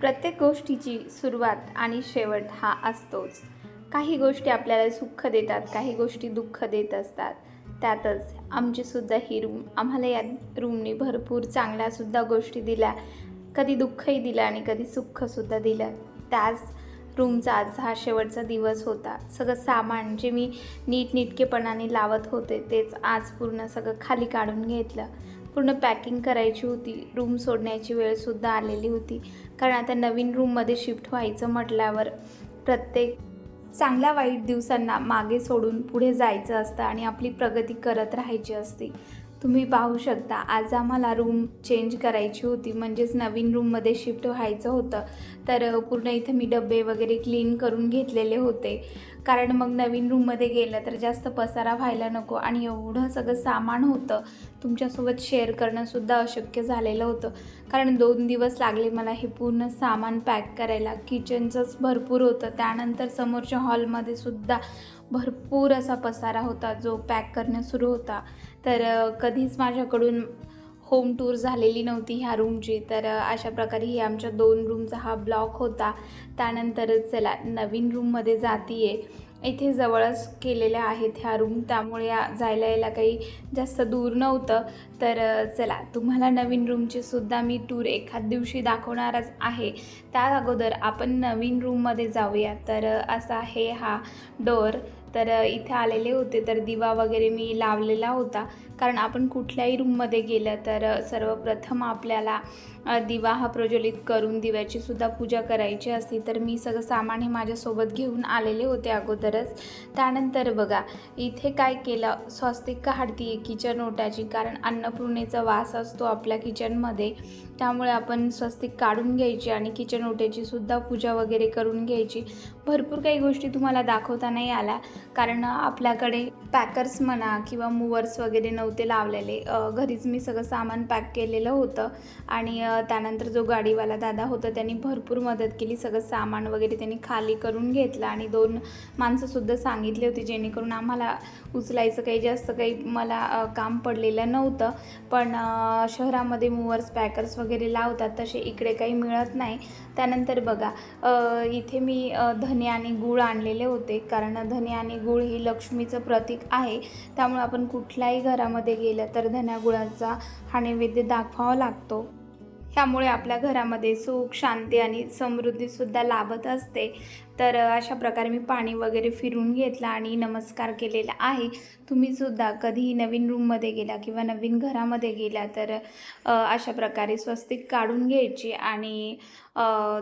प्रत्येक गोष्टीची सुरुवात आणि शेवट हा असतोच. काही गोष्टी आपल्याला सुख देतात काही गोष्टी दुःख देत असतात. त्यातच आमचीसुद्धा ही रूम आम्हाला या रूमने भरपूर चांगल्यासुद्धा गोष्टी दिल्या. कधी दुःखही दिलं आणि कधी सुखसुद्धा दिलं. त्याच रूमचा आज हा शेवटचा दिवस होता. सगळं सामान जे मी नीटनीटकेपणाने लावत होते तेच आज पूर्ण सगळं खाली काढून घेतलं. पूर्ण पॅकिंग करायची होती. रूम सोडण्याची वेळसुद्धा आलेली होती. कारण आता नवीन रूममध्ये शिफ्ट व्हायचं म्हटल्यावर प्रत्येक चांगल्या वाईट दिवसांना मागे सोडून पुढे जायचं असतं आणि आपली प्रगती करत राहायची असते. तुम्ही पाहू शकता आज आम्हाला रूम चेंज करायची होती. म्हणजेच नवीन रूममध्ये शिफ्ट व्हायचं होतं. तर पूर्ण इथं मी डबे वगैरे क्लीन करून घेतलेले होते. कारण मग नवीन रूममध्ये गेलं तर जास्त पसारा व्हायला नको आणि एवढं सगळं सामान होतं. तुमच्यासोबत शेअर करणंसुद्धा अशक्य झालेलं होतं. कारण दोन दिवस लागले मला हे पूर्ण सामान पॅक करायला. किचनचंच भरपूर होतं. त्यानंतर समोरच्या हॉलमध्ये सुद्धा भरपूर असा पसारा होता जो पॅक करणं सुरू होता. तर कधीच माझ्याकडून होम टूर झालेली नव्हती ह्या रूमची तर अशा प्रकारे ही आमच्या दोन रूमचा हा ब्लॉक होता. त्यानंतर चला नवीन रूममध्ये जातीये. इथे जवळच केलेल्या आहेत ह्या रूम त्यामुळे जायला यायला काही जास्त दूर नव्हतं. तर चला तुम्हाला नवीन रूमची सुद्धा मी टूर एखाद दिवशी दाखवणारच आहे. त्या अगोदर आपण नवीन रूममध्ये जाऊया. तर असा आहे हा डोअर तर इथे आलेले होते. तर दिवा वगैरे मी लावलेला होता. कारण आपण कुठल्याही रूममध्ये गेलं तर सर्वप्रथम आपल्याला दिवा हा प्रज्वलित करून दिव्याची सुद्धा पूजा करायची असते. तर मी सगळं सामान हे माझ्यासोबत घेऊन आलेले होते अगोदरच. त्यानंतर बघा इथे काय केलं? स्वस्तिक काढती किचन ओट्याची. कारण अन्नपूर्णेचा वास असतो आपल्या किचनमध्ये त्यामुळे आपण स्वस्तिक काढून घ्यायची आणि किचन ओट्याची सुद्धा पूजा वगैरे करून घ्यायची. भरपूर काही गोष्टी तुम्हाला दाखवता नाही आल्या. कारण आपल्याकडे पॅकर्स म्हणा किंवा मूवर्स वगैरे नव्हते लावलेले. घरीच मी सगळं सामान पॅक केलेलं होतं. आणि त्यानंतर जो गाडीवाला दादा होता त्यांनी भरपूर मदत केली. सगळं सामान वगैरे त्यांनी खाली करून घेतलं आणि दोन माणसंसुद्धा सांगितले होते जेणेकरून आम्हाला उचलायचं काही जास्त काही मला काम पडलेलं नव्हतं. पण शहरामध्ये मूवर्स पॅकर्स वगैरे लावतात तसे इकडे काही मिळत नाही. त्यानंतर बघा इथे मी धने आणि गूळ आणलेले होते. कारण धने आणि गुळ ही लक्ष्मीचं प्रतीक आहे. त्यामुळे आपण कुठल्याही घरामध्ये गेलं तर धन्या गुळाचा हा नैवेद्य दाखवावा लागतो. ह्यामुळे आपल्या घरामध्ये सुख शांती आणि समृद्धीसुद्धा लाभत असते. तर अशा प्रकारे मी पाणी वगैरे फिरून घेतलं आणि नमस्कार केलेला आहे. तुम्हीसुद्धा कधीही नवीन रूममध्ये गेला किंवा नवीन घरामध्ये गेला तर अशा प्रकारे स्वस्तिक काढून घ्यायची आणि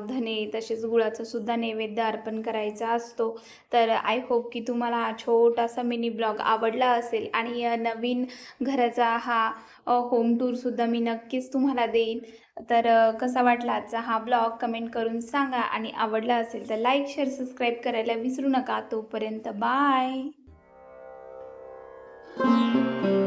धने तसेच गुळाचा सुद्धा नैवेद्य अर्पण करायचा असतो. तर आय होप की तुम्हाला हा छोटासा मिनी ब्लॉग आवडला असेल आणि नवीन घराचा हा होम टूरसुद्धा मी नक्कीच तुम्हाला देईन. तर कसा वाटला आजचा हा ब्लॉग कमेंट करून सांगा आणि आवडला असेल तर लाईक शेअर सबस्क्राईब करायला विसरू नका. तोपर्यंत बाय.